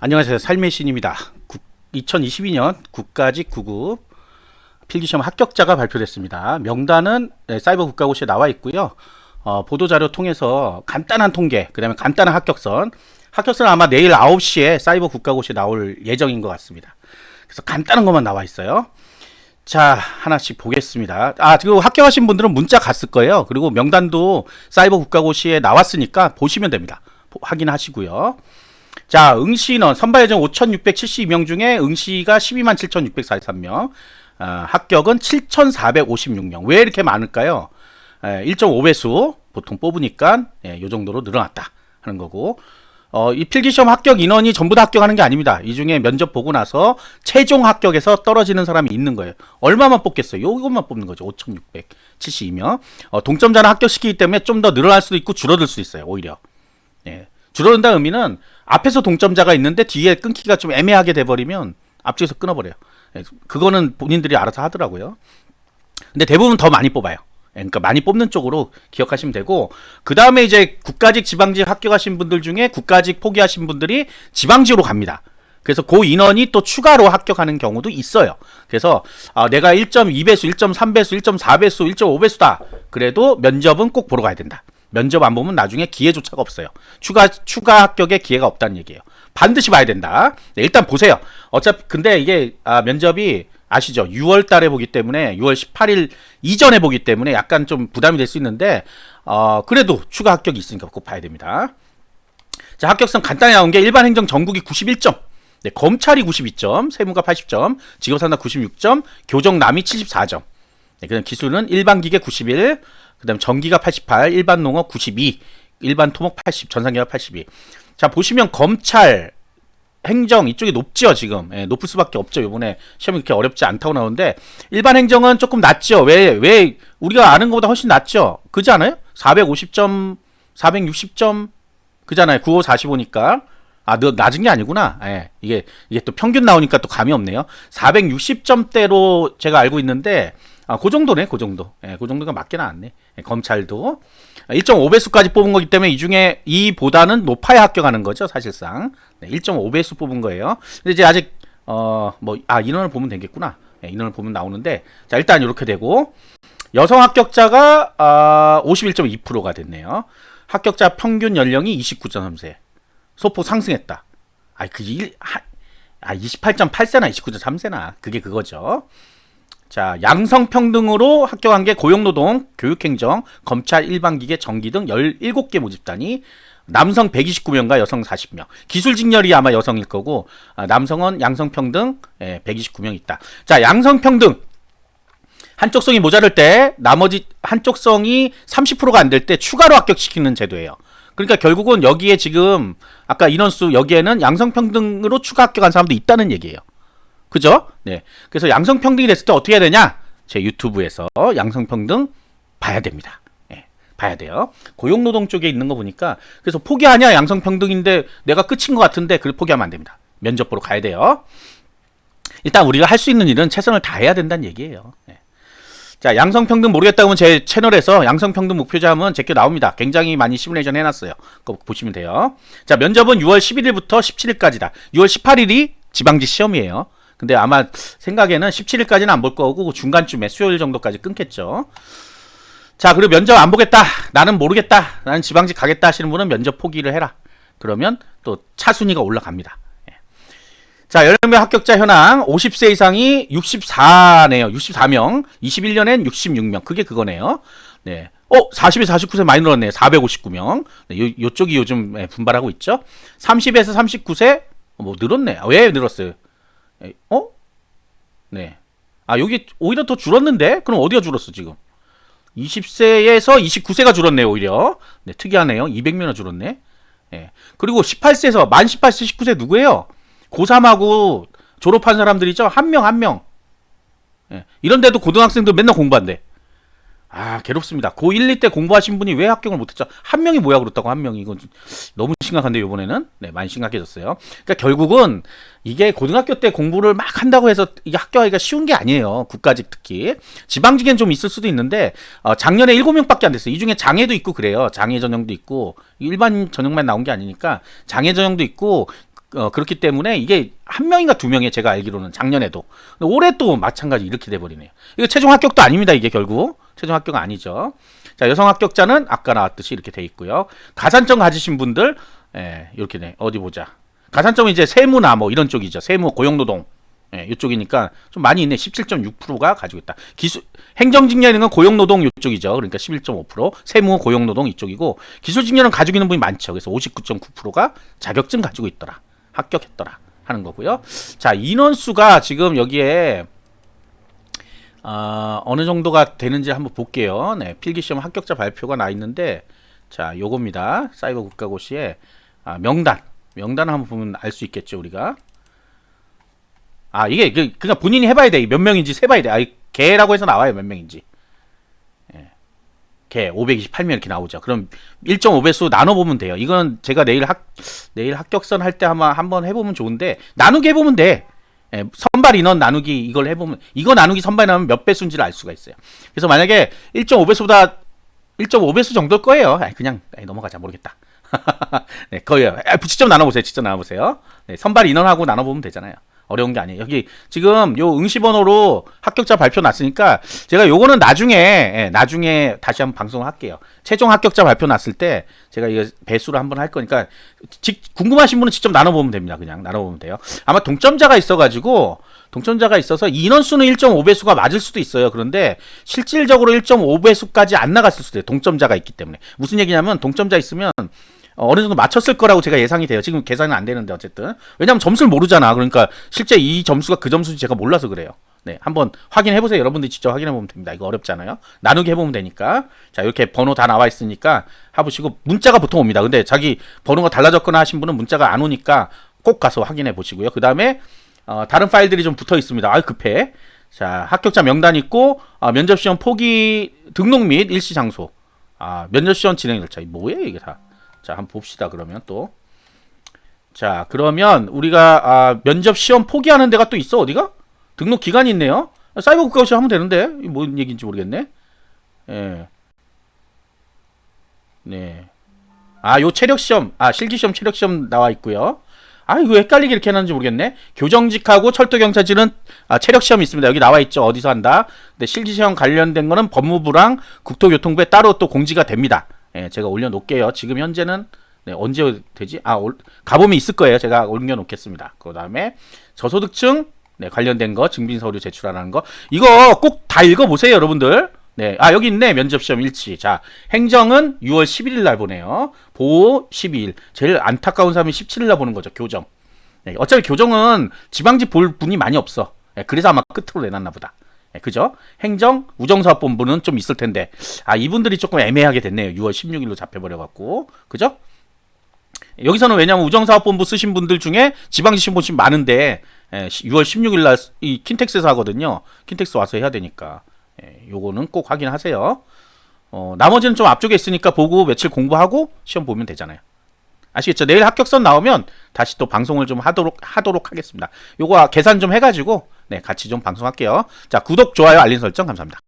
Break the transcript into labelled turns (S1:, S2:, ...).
S1: 안녕하세요. 삶의 신입니다. 2022년 국가직 9급 필기시험 합격자가 발표됐습니다. 명단은 네, 사이버 국가고시에 나와 있고요. 어, 보도자료 통해서 간단한 통계, 그 다음에 간단한 합격선. 합격선은 아마 내일 9시에 사이버 국가고시에 나올 예정인 것 같습니다. 그래서 간단한 것만 나와 있어요. 자, 하나씩 보겠습니다. 아, 그리고 합격하신 분들은 문자 갔을 거예요. 그리고 명단도 사이버 국가고시에 나왔으니까 보시면 됩니다. 보- 확인하시고요. 자, 응시 인원 선발 예정 5,672명 중에 응시가 127,643명, 643명, 아, 합격은 7,456명. 왜 이렇게 많을까요? 에, 1.5배수 보통 뽑으니까 예, 이 정도로 늘어났다 하는 거고. 어, 이 필기시험 합격 인원이 전부 다 합격하는 게 아닙니다. 이 중에 면접 보고 나서 최종 합격에서 떨어지는 사람이 있는 거예요. 얼마만 뽑겠어요? 요것만 뽑는 거죠. 5,672명. 어, 동점자는 합격시키기 때문에 좀 더 늘어날 수도 있고 줄어들 수도 있어요. 오히려. 예. 줄어든다 의미는 앞에서 동점자가 있는데 뒤에 끊기가 좀 애매하게 돼버리면 앞쪽에서 끊어버려요. 예, 그거는 본인들이 알아서 하더라고요. 근데 대부분 더 많이 뽑아요. 예, 그러니까 많이 뽑는 쪽으로 기억하시면 되고 그 다음에 이제 국가직, 지방직 합격하신 분들 중에 국가직 포기하신 분들이 지방직으로 갑니다. 그래서 그 인원이 또 추가로 합격하는 경우도 있어요. 그래서 아, 내가 1.2배수, 1.3배수, 1.4배수, 1.5배수다. 그래도 면접은 꼭 보러 가야 된다. 면접 안 보면 나중에 기회조차가 없어요. 추가 추가 합격에 기회가 없다는 얘기예요. 반드시 봐야 된다. 네, 일단 보세요. 어차피 근데 이게 아, 면접이 아시죠? 6월 달에 보기 때문에 6월 18일 이전에 보기 때문에 약간 좀 부담이 될 수 있는데 어, 그래도 추가 합격이 있으니까 꼭 봐야 됩니다. 자, 합격선 간단히 나온 게 일반 행정 전국이 91점, 네, 검찰이 92점, 세무가 80점, 직업산업 96점, 교정 남이 74점. 네, 그다음 기술은 일반 기계 91, 그 다음 전기가 88, 일반 농업 92, 일반 토목 80, 전산기가 82. 자, 보시면 검찰 행정 이쪽이 높죠 지금. 예, 높을 수밖에 없죠 이번에. 시험이 그렇게 어렵지 않다고 나오는데 일반 행정은 조금 낮죠. 왜 왜 우리가 아는 것보다 훨씬 낮죠? 그지 않아요? 450점 460점? 그잖아요. 95 45니까. 아너 낮은 게 아니구나. 예, 이게 이게 또 평균 나오니까 또 감이 없네요. 460점대로 제가 알고 있는데 아, 그 정도네, 그 정도. 예, 그 정도가 맞게 나왔네. 예, 검찰도 1.5배수까지 뽑은 거기 때문에 이 중에 이보다는 높아야 합격하는 거죠, 사실상. 네, 1.5배수 뽑은 거예요. 근데 이제 아직 어, 뭐 아, 인원을 보면 되겠구나. 예, 인원을 보면 나오는데 자, 일단 이렇게 되고 여성 합격자가 아, 51.2%가 됐네요. 합격자 평균 연령이 29.3세. 소폭 상승했다. 아, 그 일, 하, 아, 28.8세나 29.3세나 그게 그거죠. 자, 양성평등으로 합격한 게 고용노동, 교육행정, 검찰, 일반기계, 전기 등 17개 모집단이 남성 129명과 여성 40명. 기술 직렬이 아마 여성일 거고, 아, 남성은 양성평등 예, 129명 있다. 자, 양성평등. 한쪽 성이 모자랄 때, 나머지 한쪽 성이 30%가 안 될 때 추가로 합격시키는 제도예요. 그러니까 결국은 여기에 지금 아까 인원수 여기에는 양성평등으로 추가 합격한 사람도 있다는 얘기예요. 그죠? 네. 그래서 양성평등이 됐을 때 어떻게 해야 되냐? 제 유튜브에서 양성평등 봐야 됩니다. 예, 봐야 돼요. 고용노동 쪽에 있는 거 보니까 그래서 포기하냐? 양성평등인데 내가 끝인 것 같은데 그걸 포기하면 안 됩니다. 면접 보러 가야 돼요. 일단 우리가 할 수 있는 일은 최선을 다해야 된다는 얘기예요. 예. 자, 양성평등 모르겠다 하면 제 채널에서 양성평등 목표자문 제게 나옵니다. 굉장히 많이 시뮬레이션 해놨어요. 그거 보시면 돼요. 자, 면접은 6월 11일부터 17일까지다. 6월 18일이 지방지 시험이에요. 근데 아마 생각에는 17일까지는 안 볼 거고 중간쯤에 수요일 정도까지 끊겠죠. 자, 그리고 면접 안 보겠다. 나는 모르겠다. 나는 지방직 가겠다 하시는 분은 면접 포기를 해라. 그러면 또 차순위가 올라갑니다. 예. 자, 10명 합격자 현황 50세 이상이 64네요. 64명. 21년엔 66명. 그게 그거네요. 네. 어, 40에서 49세 많이 늘었네요. 459명. 네, 요, 요쪽이 요즘 예, 분발하고 있죠. 30에서 39세 뭐 늘었네. 왜 늘었어요? 에, 어? 네. 아, 여기 오히려 더 줄었는데? 그럼 어디가 줄었어, 지금? 20세에서 29세가 줄었네요, 오히려. 네, 특이하네요. 200명이나 줄었네. 예. 그리고 18세에서, 만 18세, 19세 누구예요? 고3하고 졸업한 사람들이죠? 한 명, 한 명. 예. 이런데도 고등학생들 맨날 공부한대. 아, 괴롭습니다. 고 1, 2때 공부하신 분이 왜 합격을 못했죠? 한 명이 뭐야 그렇다고 한 명이. 이건 너무 심각한데, 요번에는. 네, 많이 심각해졌어요. 그러니까 결국은 이게 고등학교 때 공부를 막 한다고 해서 이게 학교하기가 쉬운 게 아니에요. 국가직 특히. 지방직엔 좀 있을 수도 있는데, 어, 작년에 7명밖에 안 됐어요. 이 중에 장애도 있고 그래요. 장애 전형도 있고, 일반 전형만 나온 게 아니니까, 장애 전형도 있고, 어, 그렇기 때문에 이게 한 명인가 두 명이 제가 알기로는 작년에도 올해 또 마찬가지 이렇게 돼버리네요. 이거 최종 합격도 아닙니다. 이게 결국 최종 합격 아니죠. 자 여성 합격자는 아까 나왔듯이 이렇게 돼 있고요. 가산점 가지신 분들 예, 이렇게 돼 어디 보자. 가산점은 이제 세무나 뭐 이런 쪽이죠. 세무 고용노동 예, 이쪽이니까 좀 많이 있네. 17.6%가 가지고 있다. 기술 행정직렬은 건 고용노동 이쪽이죠. 그러니까 11.5%, 세무 고용노동 이쪽이고 기술직렬은 가지고 있는 분이 많죠. 그래서 59.9%가 자격증 가지고 있더라. 합격했더라 하는 거고요. 자 인원수가 지금 여기에 어, 어느 정도가 되는지 한번 볼게요. 네, 필기시험 합격자 발표가 나 있는데 자 요겁니다. 사이버 국가고시에 아, 명단 명단 한번 보면 알 수 있겠죠 우리가. 아 이게 그, 그냥 본인이 해 봐야 돼. 몇 명인지 세 봐야 돼. 아, 이 개라고 해서 나와요 몇 명인지. 예. 개 528명 이렇게 나오죠. 그럼 1.5배수 나눠 보면 돼요. 이건 제가 내일 학 내일 합격선 할때 한번 한번 해 보면 좋은데 나누기 해보면 돼. 예, 선발 인원 나누기 이걸 해보면 이거 나누기 선발 나누면 몇 배수인지를 알 수가 있어요. 그래서 만약에 1.5배수보다 1.5배수 정도일 거예요. 아이, 그냥 아이, 넘어가자 모르겠다. 네, 거예요. 아, 직접 나눠보세요. 직접 나눠보세요. 네, 선발 인원하고 나눠보면 되잖아요. 어려운 게 아니에요. 여기 지금 요 응시 번호로 합격자 발표 났으니까 제가 요거는 나중에 예, 나중에 다시 한번 방송을 할게요. 최종 합격자 발표 났을 때 제가 이거 배수를 한번 할 거니까 직, 궁금하신 분은 직접 나눠 보면 됩니다. 그냥 나눠 보면 돼요. 아마 동점자가 있어 가지고 동점자가 있어서 인원수는 1.5배수가 맞을 수도 있어요. 그런데 실질적으로 1.5배수까지 안 나갔을 수도 있어요. 동점자가 있기 때문에 무슨 얘기냐면 동점자 있으면 어, 어느 정도 맞췄을 거라고 제가 예상이 돼요. 지금 계산은 안 되는데 어쨌든 왜냐하면 점수를 모르잖아. 그러니까 실제 이 점수가 그 점수인지 제가 몰라서 그래요. 네, 한번 확인해 보세요. 여러분들이 직접 확인해 보면 됩니다. 이거 어렵잖아요. 나누기 해 보면 되니까. 자, 이렇게 번호 다 나와 있으니까 해보시고 문자가 보통 옵니다. 근데 자기 번호가 달라졌거나 하신 분은 문자가 안 오니까 꼭 가서 확인해 보시고요. 그 다음에 어, 다른 파일들이 좀 붙어 있습니다. 아, 급해. 자, 합격자 명단 있고 아, 면접 시험 포기 등록 및 일시 장소. 아, 면접 시험 진행 절차. 뭐예요, 이게 다. 자, 한번 봅시다. 그러면 또. 자, 그러면 우리가 아, 면접 시험 포기하는 데가 또 있어. 어디가? 등록 기간이 있네요. 사이버 국가고시 하면 되는데. 뭔 얘기인지 모르겠네. 예. 네. 아, 요 체력 시험. 아, 실기 시험 체력 시험 나와 있고요. 아, 이거 헷갈리게 이렇게 해놨는지 모르겠네. 교정직하고 철도경찰직은 아, 체력 시험이 있습니다. 여기 나와 있죠. 어디서 한다. 근데 실기 시험 관련된 거는 법무부랑 국토교통부에 따로 또 공지가 됩니다. 예, 제가 올려놓을게요. 지금 현재는 네, 언제 되지? 아, 올, 가봄이 있을 거예요. 제가 올려놓겠습니다. 그 다음에 저소득층 네, 관련된 거 증빙 서류 제출하라는 거 이거 꼭 다 읽어보세요, 여러분들. 네, 아 여기 있네 면접시험 일치. 자, 행정은 6월 11일 날 보내요. 보호 12일. 제일 안타까운 사람이 17일 날 보는 거죠. 교정. 네, 어차피 교정은 지방직 볼 분이 많이 없어. 네, 그래서 아마 끝으로 내놨나 보다. 네, 그죠? 행정, 우정사업본부는 좀 있을 텐데, 아, 이분들이 조금 애매하게 됐네요. 6월 16일로 잡혀버려갖고. 그죠? 여기서는 왜냐면 우정사업본부 쓰신 분들 중에 지방지 신분이 많은데, 예, 6월 16일 날 이 킨텍스에서 하거든요. 킨텍스 와서 해야 되니까. 예, 요거는 꼭 확인하세요. 어, 나머지는 좀 앞쪽에 있으니까 보고 며칠 공부하고 시험 보면 되잖아요. 아시겠죠? 내일 합격선 나오면 다시 또 방송을 좀 하도록 하도록 하겠습니다. 요거 계산 좀 해가지고 네 같이 좀 방송할게요. 자 구독 좋아요 알림 설정 감사합니다.